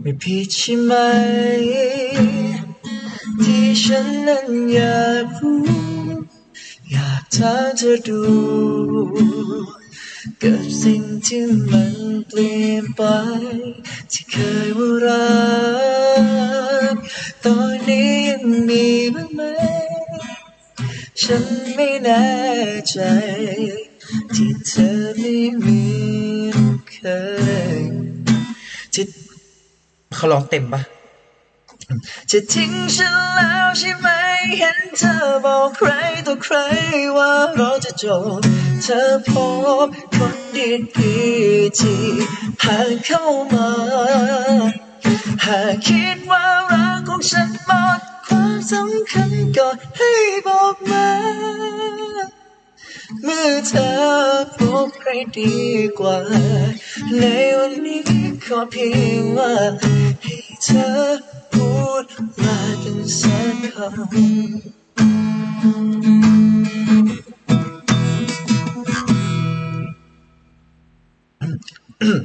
ไม่ผิดใช่ไหม ที่ฉันนั้นอยากรู้ อยากถามเธอดู กับสิ่งที่มันเปลี่ยนไป ที่เคยว่ารัก ตอนนี้ยังมีบ้างไหม ฉันไม่แน่ใจ ที่เธอไม่มีเคยจะเขาร้องเต็มปะจะทิ้งฉันแล้วใช่ไหม เห็นเธอบอกใครต่อใครว่าเราจะจบ เธอพบคนดีๆที่หากเข้ามา หากคิดว่ารักของฉันหมดความสำคัญก็ให้บอกมา อเธอพบใครดีกว่า ในวันนี้ขอเพียงว่า ให้เธอพูดมากันสักคำ